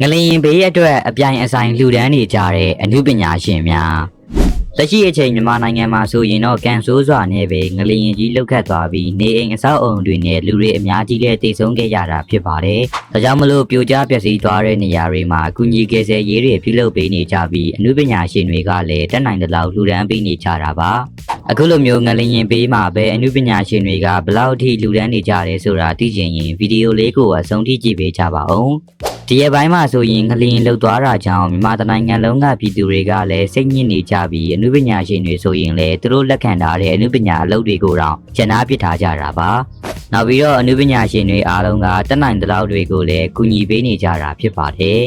ငလျင်ဘေးအတွက်အပြိုင်အဆိုင်လှူဒန်းနေကြတဲ့အမှုပညာရှင်များလက်ရှိအချိန်မြန်မာနိုင်ငံမှာဆိုရင်တော့ကန်ဆိုးစွာနဲ့ပဲငလျင်ကြီးလှုပ်ခတ်သွားပြီးနေအိမ်အဆောက်အုံတွေနဲ့လူတွေအများကြီးလည်းတိတ်ဆုံးခဲ့ရတာဖြစ်ပါတယ်။ဒါကြောင့်မလို့ပြိုကျပျက်စီးသွားတဲ့နေရာတွေမှာအကူအညီကယ်ဆယ်ရေးတွေပြုလုပ်ပေးနေကြပြီးအမှုပညာရှင်တွေကလည်းတက်နိုင်တဲ့လောက်လှူဒန်းပေးနေကြတာပါ။အခုလိုမျိုးငလျင်ပေးမှာပဲအမှုပညာရှင်တွေကဘယ်လောက်ထိလူဒန်းနေကြတယ်ဆိုတာသိချင်ရင်ဗီဒီယိုလေးကိုအဆုံးထိကြည့်ပေးကြပါဦး ဒီရက်ပိုင်းမှာဆိုရင်ငလျင်လှုပ်သွားတာကြောင့်မြန်မာတိုင်းနိုင်ငံလုံးကပြည်သူတွေကလည်းစိတ်ညစ်နေကြပြီးအမှုပညာရှင်တွေဆိုရင်လည်းသူတို့လက်ခံထားတဲ့အမှုပညာအလုပ်တွေကိုတော့ကျန်နာပစ်ထားကြတာပါနောက်ပြီးတော့အမှုပညာရှင်တွေအားလုံးကတက်နိုင်တဲ့လောက်တွေကိုလည်းကူညီပေးနေကြတာဖြစ်ပါတယ်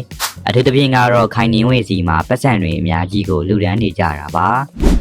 အထူးသဖြင့်ကတော့ခိုင်နေဝေစီမှာပတ်စံတွေအများကြီးကိုလူဒန်းနေကြတာပါ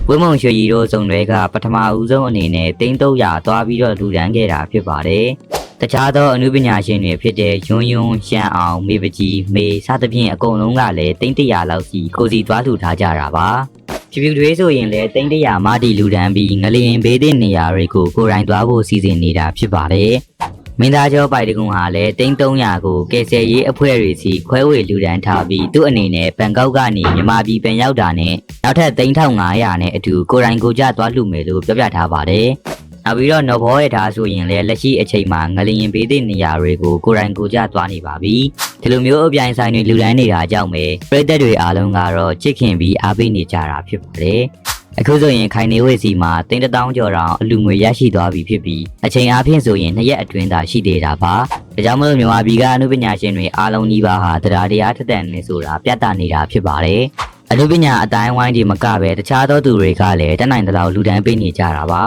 ဝင်းမုံရွှေရီတို့စုံတွေကပထမဦးဆုံးအနေနဲ့တိန်း300သွားပြီးတော့လူဒန်းခဲ့တာဖြစ်ပါတယ်။ တခြားသောအမှုပညာရှင်တွေဖြစ်တဲ့ယွန်းယွန်းရှမ်းအောင်မေပကြီးမေစသဖြင့်အကုန်လုံးကလည်းတိန်း100လောက်စီကိုစီသွားလှူထားကြတာပါ။ဖြူဖြူတွေးဆိုရင်လည်းတိန်း100မာတီလူဒန်းပြီးငလျင်ဘေးတဲ့နေရာတွေကိုကိုယ်တိုင်သွားဖို့စီစဉ်နေတာဖြစ်ပါတယ်။မင်းသားကျော်ပိုက်တကုံဟာလည်းတိန်း300ကိုကယ်ဆယ်ရေးအဖွဲ့တွေစီခွဲဝေလူဒန်းထားပြီးသူ့အနေနဲ့ဘန်ကောက်ကနေမြန်မာပြည်ပြန်ရောက်တာနဲ့နောက်ထပ်3500နဲ့အတူကိုယ်တိုင်ကိုယ်ကျသွားလှူမယ်လို့ပြောပြထားပါတယ်။ နောက်ပြီးတော့နော်ဘောရဲ့ထားဆိုရင်လည်းလက်ရှိအချိန်မှာငလျင်ပေးတဲ့နေရာတွေကိုကိုယ်တိုင်ကိုယ်ကျသွားနေပါပြီ။ဒီလိုမျိုးအပြိုင်ဆိုင်တွေလူဒန်းနေတာကြောင့်ပဲပြည်သက်တွေအားလုံးကတော့ချစ်ခင်ပြီးအားပေးနေကြတာဖြစ်ပါတယ်။အခုဆိုရင်ခိုင်နေဝေစီမှာတိန်းတစ်တောင်းကျော်တောင်အလူငွေရရှိသွားပြီဖြစ်ပြီးအချိန်အားဖြင့်ဆိုရင်နှစ်ရက်အတွင်းသာရှိသေးတာပါဒါကြောင့်မလို့မြန်မာပြည်ကအမှုပညာရှင်တွေအားလုံးကြီးပါဟာတရားတရားထက်သန်နေဆိုတာပြသနေတာဖြစ်ပါတယ်အမှုပညာအတိုင်းဝိုင်းဒီမကပဲတခြားသောသူတွေကလည်းတက်နိုင်သလောက်လူဒန်းပေးနေကြတာပါ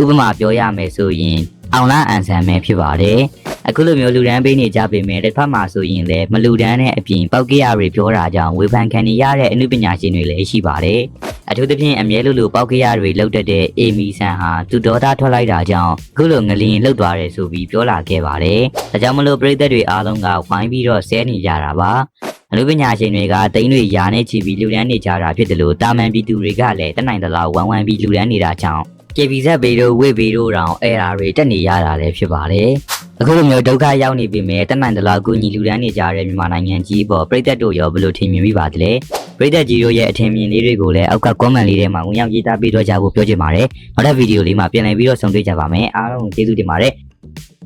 ဥပမာပြောရမယ်ဆိုရင်အောင်လာအန်ဆန်ပဲဖြစ်ပါတယ်အခုလိုမျိုးလူဒန်းပေးနေကြပေမဲ့တစ်ဖက်မှာဆိုရင်လည်းမလူဒန်းတဲ့အပြင်ပောက်ကရတွေပြောတာကြောင့်ဝေဖန်ခံနေရတဲ့အမှုပညာရှင်တွေလည်းရှိပါတယ်အထူးသဖြင့်အမြဲလိုလိုပောက်ကရတွေလှုပ်တတ်တဲ့အေမီဆန်ဟာသူဒေါသထွက်လိုက်တာကြောင့်အခုလိုငလျင်လှုပ်သွားတယ်ဆိုပြီးပြောလာခဲ့ပါတယ်။ဒါကြောင့်မလို့ပြည်သက်တွေအားလုံးကဝိုင်းပြီးတော့ဆဲနေကြတာပါ။အနုပညာရှင်တွေကတိန်းတွေယာနဲ့ချီပြီးလူဒန်းနေကြတာဖြစ်တယ်လို့တာမန်ပြည်သူတွေကလည်းတနိုင်တလားဝမ်ဝမ်ပြီးလူဒန်းနေတာကြောင့် ကေပီဇက်ဘေတို့ဝေဘေတို့တောင်အဲရာတွေတက်နေရတာလည်းဖြစ်ပါတယ်။အခုလိုမျိုးဒုက္ခရောက်နေပြီမဲ့တနိုင်တလားကူညီလူဒန်းနေကြတဲ့မြန်မာနိုင်ငံကြီးပေါ်ပြည်သက်တို့ရောဘယ်လိုထင်မြင်မိပါသလဲ။ပရိသတ်ကြီးတို့ရဲ့အထင်မြင်လေးတွေကိုလည်းအောက်က comment လေးထဲမှာဝင်ရောက်ရေးသားပေးတော့ကြဖို့ပြောချင်ပါတယ်။နောက်တဲ့ဗီဒီယိုလေးမှာပြန်လည်ပြီးတော့ဆုံတွေ့ကြပါမယ်။အားလုံးကိုကျေးဇူးတင်ပါတယ်။